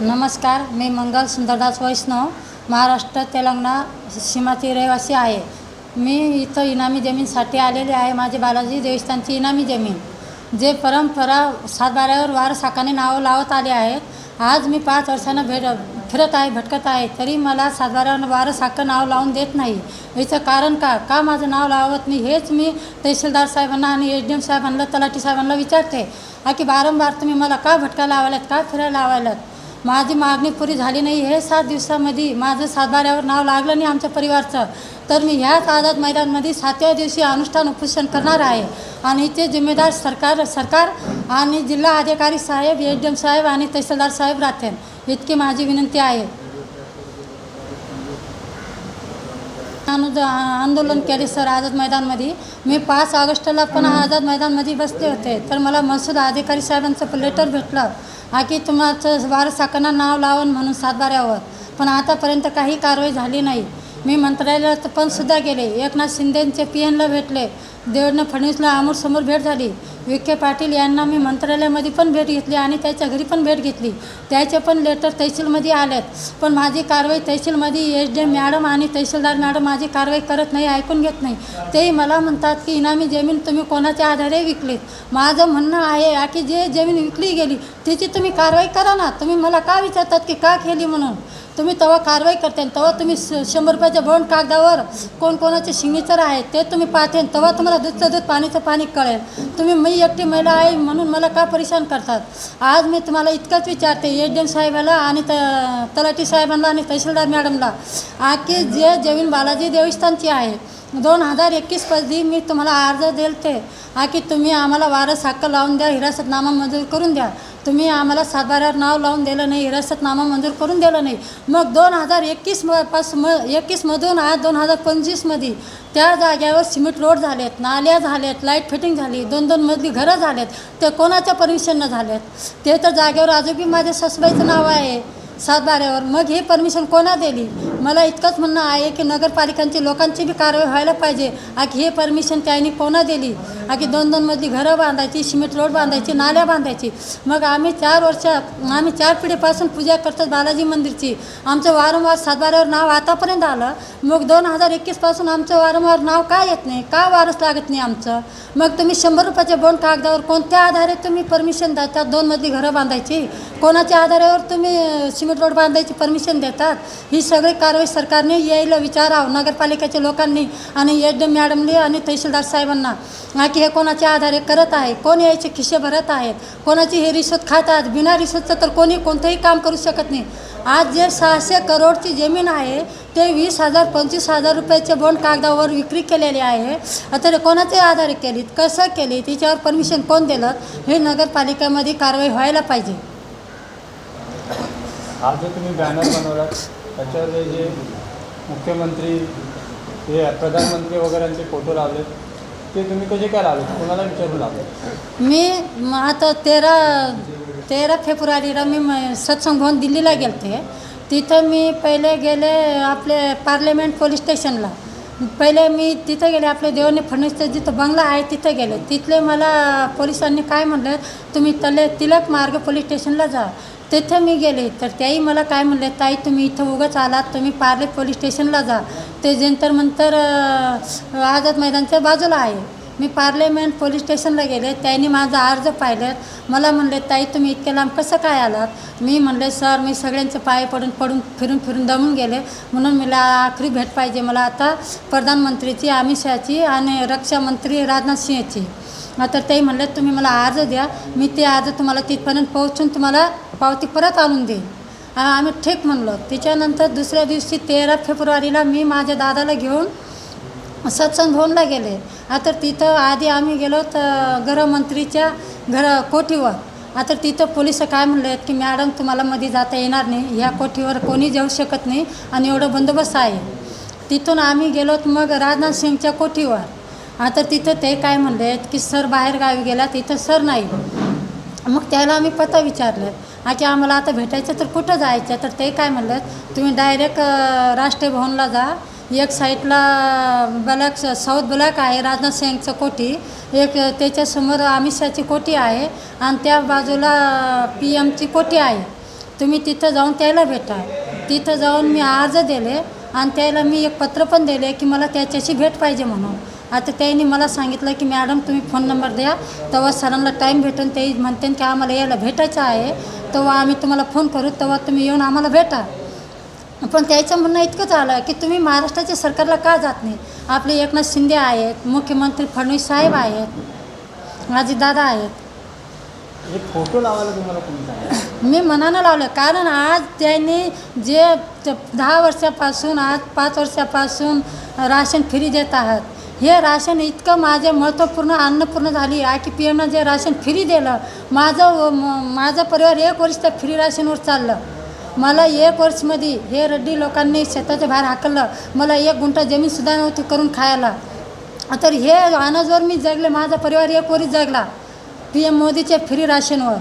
नमस्कार मी मंगल सुंदरदास वैष्णव महाराष्ट्र तेलंगणा सीमाची रहिवासी आहे. मी इथं इनामी जमीनसाठी आलेले आहे. माझे बालाजी देवस्थानची इनामी जमीन जे परंपरा सातबाऱ्यावर वारस हक्काने नावं लावत आले आहेत आज मी पाच वर्षानं भेट फिरत आहे भटकत आहे तरी मला सातबाऱ्यावर वारस हक्क नाव लावून देत नाही. याचं कारण का? का माझं नाव लावत नाही? हेच मी तहसीलदार साहेबांना आणि एच डी एम साहेबांना तलाठी साहेबांना विचारते. हा की वारंवार तुम्ही मला का भटकायला लावायलात? का फिरायला लावायलात? माझी मागणी पुरी झाली नाही. हे सात दिवसामध्ये माझं सातबाऱ्यावर नाव लागलं नाही आमच्या परिवारचं. तर मी ह्याच आझाद मैदानमध्ये सातव्या दिवशी अनुष्ठान उपोषण करणार आहे. आणि इथे जिम्मेदार सरकार सरकार आणि जिल्हा अधिकारी साहेब एच डी एम साहेब आणि तहसीलदार साहेब राहतील. इतकी माझी विनंती आहे. अनुद आंदोलन केले सर आझाद मैदानमध्ये. मी पाच ऑगस्टला पण आझाद मैदानमध्ये बसले होते. तर मला महसूल अधिकारी साहेबांचं लेटर भेटलं. हा की तुमचं वारस हक्कांना नाव लावून म्हणून सातबाऱ्यावर. पण आतापर्यंत काही कारवाई झाली नाही. मी मंत्रालयात पण सुद्धा गेले. एकनाथ शिंदेंचे पी एनला भेटले. देवेंद्र फडणवीसला आमोरसमोर भेट झाली. विखे पाटील यांना मी मंत्रालयामध्ये पण भेट घेतली आणि त्याच्या घरी पण भेट घेतली. त्याचे पण लेटर तहसीलमध्ये आल्यात पण माझी कारवाई तहसीलमध्ये एच डी. एम मॅडम आणि तहसीलदार मॅडम माझी कारवाई करत नाही ऐकून घेत नाही. तेही मला म्हणतात की इनामी जमीन तुम्ही कोणाच्या आधारे विकलीत? माझं म्हणणं आहे की जे जमीन विकली गेली त्याची तुम्ही कारवाई करा ना. तुम्ही मला का विचारतात की का केली म्हणून? तुम्ही तेव्हा कारवाई करते तेव्हा तुम्ही श- शंभर रुपयाच्या बॉन्ड कागदावर कोण कोणाचे सिग्नेचर आहे ते तुम्ही पाहते तेव्हा तुम्हाला दूधचं दूध पाणीचं पाणी कळेल. तुम्ही मी एकटी महिला आहे म्हणून मला का परेशान करतात? आज मी तुम्हाला इतकंच विचारते एच डी एम साहेबाला आणि त तलाठी साहेबांना आणि तहसीलदार मॅडमला आखी जे जमीन बालाजी देवस्थानची आहे दोन हजार एकवीसमध्ये मी तुम्हाला अर्ज दिलते हा की तुम्ही आम्हाला वारस हक्क लावून द्या हिरासतनामा मंजूर करून द्या. तुम्ही आम्हाला सातबाऱ्यावर नाव लावून दिलं नाही नामा मंजूर करून दिलं नाही. मग दोन हजार एकवीस म पास म एकवीसमधून आज दोन हजार पंचवीसमध्ये त्या जाग्यावर सिमेंट रोड झालेत नाल्या झाल्यात लाइट फिटिंग झाली दोन दोन मजली घरं झालेत ते कोणाच्या परमिशननं झाल्यात ते तर जागेवर अजूनही माझ्या सासूबाईचं नाव आहे सातबाऱ्यावर. मग हे परमिशन कोणा दिली? मला इतकंच म्हणणं आहे की नगरपालिकांची लोकांची बी कारवाई व्हायला पाहिजे. आ हे परमिशन त्यांनी कोणा दिली? आखी दोन दोन मधली घरं बांधायची सिमेंट रोड बांधायची नाल्या बांधायची. मग आम्ही चार वर्षात आम्ही चार पिढीपासून पूजा करतो बालाजी मंदिरची. आमचं वारंवार सातबाऱ्यावर नाव आतापर्यंत आलं. मग दोन हजार एकवीसपासून आमचं वारंवार नाव का येत नाही? का वारस लागत नाही आमचं? मग तुम्ही शंभर रुपयाच्या बोंड कागदावर कोणत्या आधारे तुम्ही परमिशन देतात दोन मधली घरं बांधायची? कोणाच्या आधारावर तुम्ही सिमेंट रोड बांधायची परमिशन देतात? ही सगळी कारवाई सरकारने यायला विचारावं नगरपालिकेच्या लोकांनी आणि एच डी मॅडमनी आणि तहसीलदार साहेबांना. की हे कोणाच्या आधारे करत आहे कोण यायचे खिसे भरत आहेत? कोणाची हे रिश्वत खातात बिना रिश्वतचं तर कोणी कोणतंही काम करू शकत नाही. आज जे सहाशे करोडची जमीन आहे ते वीस हजार पंचवीस हजार रुपयाचे बॉन्ड कागदावर विक्री केलेली आहे. आता कोणाचे आधारे केलीत? कसं केली तिच्यावर परमिशन कोण दिलं? हे नगरपालिकेमध्ये कारवाई व्हायला पाहिजे. हा जो तुम्ही बॅनर बनवलात त्याच्यावर जे मुख्यमंत्री हे प्रधानमंत्री वगैरेंचे फोटो लावलेत ते तुम्ही कसे काय लावले? कोणाला विचारून लावले? मी म आता तेरा तेरा फेब्रुवारीला मी म- सत्संग भवन दिल्लीला गेलते. तिथं मी पहिले गेले आपले पार्लमेंट पोलीस स्टेशनला. पहिले मी तिथं गेले आपले देवने फडणवीसचं जिथं बंगला आहे तिथं गेले. तिथले मला पोलिसांनी काय म्हणलं? तुम्ही तले तिलक मार्ग पोलीस स्टेशनला जा. तिथं मी गेले. तर त्याही मला काय म्हणले ताई तुम्ही इथं उगाच आलात. तुम्ही पार्ले पोलीस स्टेशनला जा. ते जंतर मंतर आझाद मैदानच्या बाजूला आहे. मी पार्लमेंट पोलीस स्टेशनला गेले. त्यांनी माझा अर्ज पाहिलं मला म्हणले ताई तुम्ही इतक्या लांब कसं काय आलात? मी म्हणले सर मी सगळ्यांचे पाय पडून पडून फिरून फिरून दमून गेले. म्हणून मला आखरी भेट पाहिजे. मला आता प्रधानमंत्रीची अमित शहाची आणि रक्षामंत्री राजनाथ सिंहची. तर ते म्हणले तुम्ही मला अर्ज द्या. मी ते अर्ज तुम्हाला तिथपर्यंत पोहोचून तुम्हाला पावती परत आणून देईन. आम्ही ठीक म्हणलो. त्याच्यानंतर दुसऱ्या दिवशी तेरा फेब्रुवारीला मी माझ्या दादाला घेऊन सत्संग भवनला गेले. आता तिथं आधी आम्ही गेलो तर गृहमंत्रीच्या घर कोठीवर. आता तिथं पोलीस काय म्हणले की मॅडम तुम्हाला मध्ये जाता येणार नाही. ह्या कोठीवर कोणी जाऊ शकत नाही आणि एवढं बंदोबस्त आहे. तिथून आम्ही गेलोत मग राजनाथ सिंगच्या कोठीवर. आता तिथं ते काय म्हणले की सर बाहेर गावी गेला. तिथं सर नाही. मग त्याला आम्ही पत्ता विचारलं हा आम्हाला आता भेटायचं तर कुठं जायचं? तर ते काय म्हणलं तुम्ही डायरेक्ट राष्ट्रीय भवनला जा. एक साईडला ब्लॅक साऊथ ब्लॅक आहे राजनाथ सिंगचं कोठी. एक त्याच्यासमोर अमित शहाची कोठी आहे आणि त्या बाजूला पी एमची कोठी आहे. तुम्ही तिथं जाऊन त्याला भेटा. तिथं जाऊन मी अर्ज दिले आणि त्याला मी एक पत्र पण दिले की मला त्याच्याशी भेट पाहिजे म्हणून. आता त्यांनी मला सांगितलं की मॅडम तुम्ही फोन नंबर द्या. तेव्हा सरांना टाईम भेटून ते म्हणते की आम्हाला यायला भेटायचं आहे. तेव्हा आम्ही तुम्हाला फोन करू. तेव्हा तुम्ही येऊन आम्हाला भेटा. पण त्याचं म्हणणं इतकंच आलं की तुम्ही महाराष्ट्राच्या सरकारला का जात नाही? आपले एकनाथ शिंदे आहेत मुख्यमंत्री फडणवीस साहेब आहेत दादा आहेत. फोटो लावायला तुम्हाला मी मनानं लावलं. कारण आज त्यांनी जे दहा वर्षापासून आज पाच वर्षापासून राशन फ्री देत आहात. हे राशन इतकं माझे महत्त्वपूर्ण अन्नपूर्ण झाली. आहे की पी एमनं जे राशन फ्री दिलं. माझं माझं परिवार एक वर्ष त्या फ्री राशनवर चाललं. मला एक वर्षमध्ये हे रड्डी लोकांनी शेताच्या बाहेर हाकललं. मला एक गुंठा जमीनसुद्धा नव्हती करून खायला. तर हे अनाजवर मी जगले. माझा परिवार एक वरी जगला. पी एम मोदीच्या फ्री राशनवर.